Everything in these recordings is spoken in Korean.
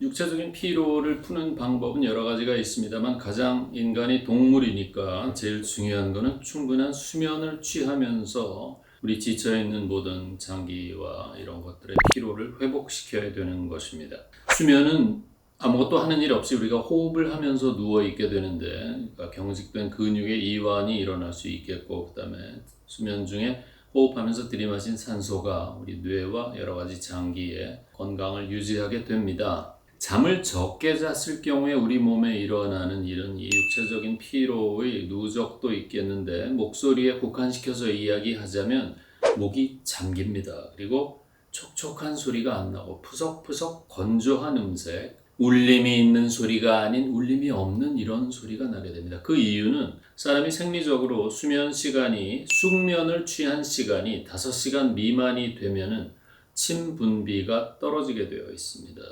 육체적인 피로를 푸는 방법은 여러 가지가 있습니다만 가장 인간이 동물이니까 제일 중요한 거는 충분한 수면을 취하면서 우리 지쳐 있는 모든 장기와 이런 것들의 피로를 회복시켜야 되는 것입니다. 수면은 아무것도 하는 일 없이 우리가 호흡을 하면서 누워 있게 되는데 그러니까 경직된 근육의 이완이 일어날 수 있겠고 그다음에 수면 중에 호흡하면서 들이마신 산소가 우리 뇌와 여러 가지 장기의 건강을 유지하게 됩니다. 잠을 적게 잤을 경우에 우리 몸에 일어나는 이런 이 육체적인 피로의 누적도 있겠는데 목소리에 국한시켜서 이야기하자면 목이 잠깁니다. 그리고 촉촉한 소리가 안 나고 푸석푸석 건조한 음색, 울림이 있는 소리가 아닌 울림이 없는 이런 소리가 나게 됩니다. 그 이유는 사람이 생리적으로 수면 시간이 숙면을 취한 시간이 5시간 미만이 되면은 침 분비가 떨어지게 되어 있습니다.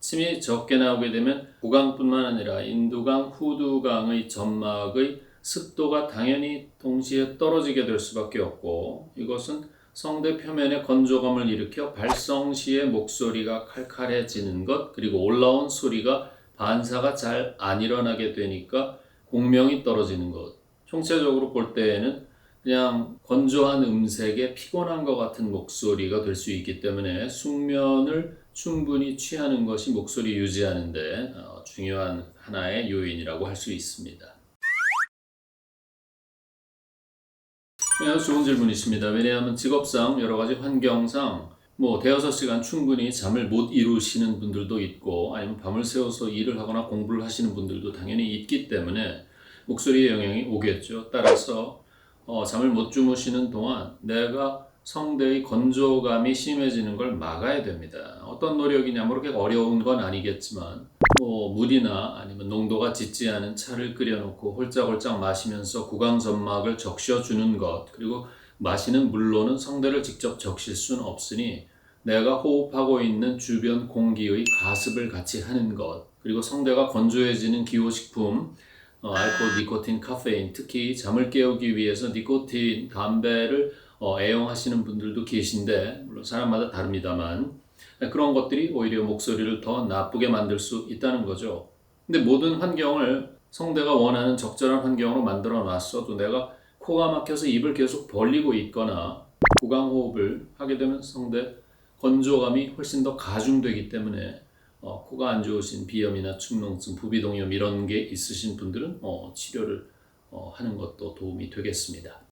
침이 적게 나오게 되면 구강뿐만 아니라 인두강, 후두강의 점막의 습도가 당연히 동시에 떨어지게 될 수밖에 없고 이것은 성대 표면에 건조감을 일으켜 발성 시에 목소리가 칼칼해지는 것 그리고 올라온 소리가 반사가 잘 안 일어나게 되니까 공명이 떨어지는 것 총체적으로 볼 때에는 그냥 건조한 음색에 피곤한 것 같은 목소리가 될 수 있기 때문에 숙면을 충분히 취하는 것이 목소리 유지하는데 어, 중요한 하나의 요인이라고 할 수 있습니다. 네, 좋은 질문이십니다. 왜냐하면 직업상 여러 가지 환경상 뭐 대여섯 시간 충분히 잠을 못 이루시는 분들도 있고 아니면 밤을 새워서 일을 하거나 공부를 하시는 분들도 당연히 있기 때문에 목소리에 영향이 오겠죠. 따라서 어, 잠을 못 주무시는 동안 내가 성대의 건조감이 심해지는 걸 막아야 됩니다. 어떤 노력이냐, 뭐 그렇게 어려운 건 아니겠지만, 뭐 물이나 아니면 농도가 짙지 않은 차를 끓여놓고 홀짝홀짝 마시면서 구강 점막을 적셔주는 것, 그리고 마시는 물로는 성대를 직접 적실 수는 없으니 내가 호흡하고 있는 주변 공기의 가습을 같이 하는 것, 그리고 성대가 건조해지는 기호식품, 어, 알코올, 니코틴, 카페인, 특히 잠을 깨우기 위해서 니코틴, 담배를 어, 애용하시는 분들도 계신데 물론 사람마다 다릅니다만 그런 것들이 오히려 목소리를 더 나쁘게 만들 수 있다는 거죠. 근데 모든 환경을 성대가 원하는 적절한 환경으로 만들어 놨어도 내가 코가 막혀서 입을 계속 벌리고 있거나 구강호흡을 하게 되면 성대 건조감이 훨씬 더 가중되기 때문에 어, 코가 안 좋으신 비염이나 축농증, 부비동염 이런 게 있으신 분들은 어, 치료를 어, 하는 것도 도움이 되겠습니다.